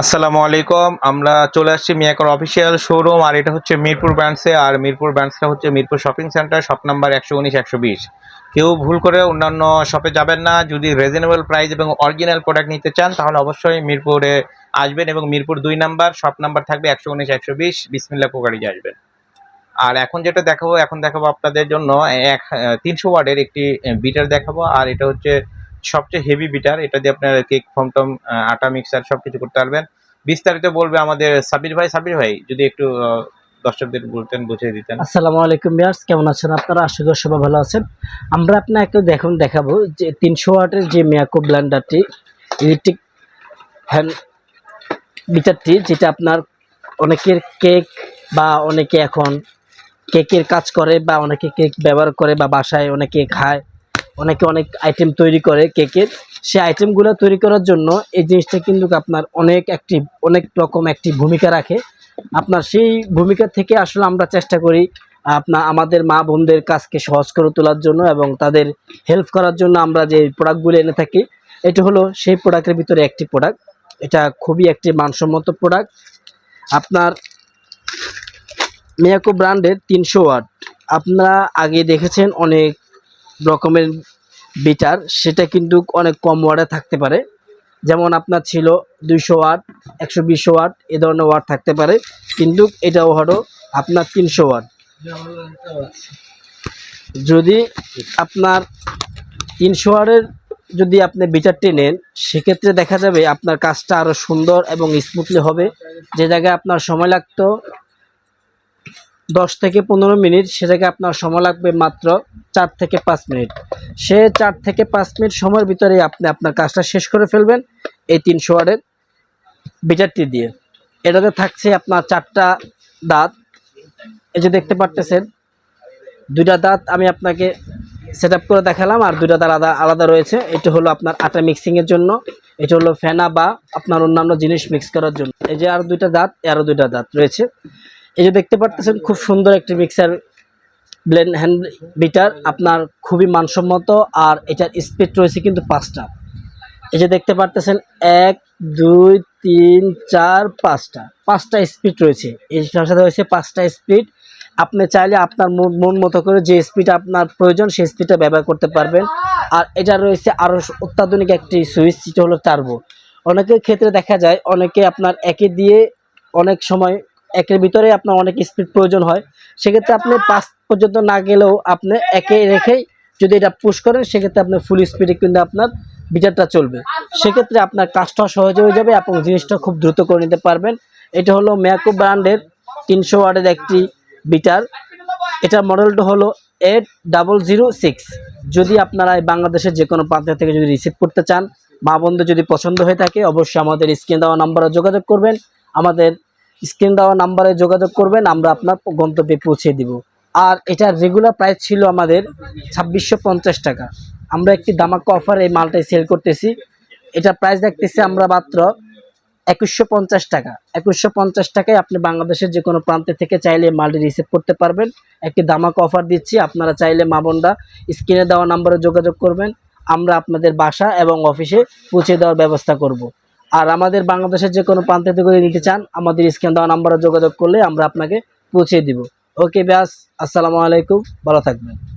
আসসালামু আলাইকুম। আমরা চলে আসছি মিয়াকর অফিসিয়াল শোরুম, আর এটা হচ্ছে মিরপুর ব্রাঞ্চে আর মিরপুর ব্র্যান্ডসটা হচ্ছে Mirpur shopping centre shop number একশো উনিশ, একশো বিশ। কেউ ভুল করে অন্যান্য শপে যাবেন না। যদি রিজনেবল প্রাইস এবং অরিজিনাল প্রোডাক্ট নিতে চান, তাহলে অবশ্যই মিরপুরে আসবেন এবং মিরপুর দুই নাম্বার শপ নাম্বার থাকবে একশো উনিশ, একশো বিশ। বিসমিল্লা কোকারিজে আসবেন। আর এখন যেটা দেখাবো, এখন দেখাবো আপনাদের জন্য এক তিনশো ওয়ার্ডের একটি বিটার দেখাবো। আর এটা হচ্ছে সবচেয়ে হেভি বিটার এটা দিয়ে আপনার কেক ফর্ম টম আটা মিক্সার সব কিছু করতে পারবেন। বিস্তারিত বলবে আমাদের সাবির ভাই। সাবির ভাই, যদি একটু দর্শকদের বলতেন, বুঝিয়ে দিতেন। আসসালামু আলাইকুম বিয়ার্স কেমন আছেন আপনারা? আশা করি সবাই ভালো আছেন। আমরা আপনাকে দেখুন, দেখাবো যে তিনশো ওয়াটের যে মিয়াকো ব্লেন্ডারটি ইলেকট্রিক হ্যান্ড মিটারটি যেটা আপনার অনেকের কেক বা অনেকে এখন কেকের কাজ করে বা অনেকে কেক ব্যবহার করে বা বাসায় অনেকে খায়। অনেকে অনেক আইটেম তৈরি করে কেকের। সেই আইটেমগুলো তৈরি করার জন্য এই জিনিসটা কিন্তু আপনার অনেক একটি অনেক রকম একটি ভূমিকা রাখে। আপনার সেই ভূমিকা থেকে আসলে আমরা চেষ্টা করি, আপনার আমাদের মা বোনদের কাজকে সহজ করে তোলার জন্য এবং তাদের হেল্প করার জন্য আমরা যে প্রোডাক্টগুলো এনে থাকি, এটা হলো সেই প্রোডাক্টের ভিতরে একটি প্রোডাক্ট এটা খুবই একটি মানসম্মত প্রোডাক্ট আপনার মিয়াকো ব্র্যান্ডের তিনশো ওয়াট। আপনারা আগে দেখেছেন অনেক রকমের বিটার সেটা কিন্তু অনেক কম ওয়ার্ডে থাকতে পারে। যেমন আপনার ছিল দুইশো ওয়াট একশো বিশ ওয়াট এ ধরনের ওয়াট থাকতে পারে। কিন্তু এটাও হলো আপনার তিনশো ওয়াট যদি আপনার তিনশো ওয়াটের যদি আপনি বিটারটি নেন, সেক্ষেত্রে দেখা যাবে আপনার কাজটা আরও সুন্দর এবং স্মুথলি হবে। যে জায়গায় আপনার সময় লাগতো দশ থেকে পনেরো মিনিট সে জায়গায় আপনার সময় লাগবে মাত্র চার থেকে পাঁচ মিনিট। সে চার থেকে পাঁচ মিনিট সময়ের ভিতরে আপনি আপনার কাজটা শেষ করে ফেলবেন এই তিনশো ওয়ার্ডের বিচারটি দিয়ে। এটাতে থাকছে আপনার চারটা দাঁত। এই যে দেখতে পারতেছেন, দুইটা দাঁত আমি আপনাকে সেট করে দেখালাম আর দুইটা দাঁত আলাদা আলাদা রয়েছে। এটা হলো আপনার আটা মিক্সিংয়ের জন্য। এটা হলো ফেনা বা আপনার অন্যান্য জিনিস মিক্স করার জন্য। এই যে আরও দুইটা দাঁত আরও দুইটা দাঁত রয়েছে। এই যে দেখতে পারতেছেন, খুব সুন্দর একটি মিক্সার ব্লেন্ড হ্যান্ড বিটার আপনার খুবই মানসম্মত, আর এটার স্পিড রয়েছে কিন্তু পাঁচটা। এই যে দেখতে পারতেছেন, এক, দুই, তিন, চার, পাঁচটা। পাঁচটা স্পিড রয়েছে। এর সাথে রয়েছে পাঁচটা স্পিড আপনি চাইলে আপনার মন মন মতো করে যে স্পিড আপনার প্রয়োজন, সেই স্পিডটা ব্যবহার করতে পারবেন। আর এটা রয়েছে আরও অত্যাধুনিক একটি সুইচ যেটা হলো টার্বো অনেকের ক্ষেত্রে দেখা যায়, অনেকে আপনার একে দিয়ে অনেক সময় একের ভিতরে আপনার অনেক স্পিড প্রয়োজন হয়। সেক্ষেত্রে আপনি পাঁচ পর্যন্ত না গেলেও আপনি একে রেখেই যদি এটা পুশ করেন, সেক্ষেত্রে আপনার ফুল স্পিডে কিন্তু আপনার বিটারটা চলবে। সেক্ষেত্রে আপনার কাজটা সহজে হয়ে যাবে এবং জিনিসটা খুব দ্রুত করে নিতে পারবেন। এটা হলো ম্যাকো ব্র্যান্ডের তিনশো ওয়ার্ডের একটি বিটার এটার মডেলটা হলো এইট ডাবল জিরো সিক্স যদি আপনারা বাংলাদেশের যে কোনো প্রান্ত থেকে যদি রিসিভ করতে চান, মা বন্ধু যদি পছন্দ হয়ে থাকে, অবশ্যই আমাদের স্ক্রিন দেওয়া নাম্বারে যোগাযোগ করবেন। আমাদের স্ক্রিন দেওয়া নাম্বারে যোগাযোগ করবেন, আমরা আপনার গন্তব্যে পৌঁছে দিব। আর এটার রেগুলার প্রাইস ছিল আমাদের ছাব্বিশশো পঞ্চাশ টাকা। আমরা একটি দামাক্কা অফার এই মালটাই সেল করতেছি। এটা প্রাইস দেখতেছি আমরা মাত্র একুশশো পঞ্চাশ টাকা। একুশশো পঞ্চাশ টাকায় আপনি বাংলাদেশের যে কোনো প্রান্তে থেকে চাইলে মালটি রিসিভ করতে পারবেন। একটি দামাক অফার দিচ্ছি, আপনারা চাইলে মা বোনরা স্ক্রিনে দেওয়া নাম্বারে যোগাযোগ করবেন। আমরা আপনাদের বাসা এবং অফিসে পৌঁছে দেওয়ার ব্যবস্থা করব। আর আমাদের বাংলাদেশের যে কোনো প্রান্তে থেকে নিতে চান, আমাদের স্ক্যান দেওয়া নাম্বারে যোগাযোগ করলে আমরা আপনাকে পৌঁছে দিব। ওকে, ব্যাস, আসসালামু আলাইকুম, ভালো থাকবেন।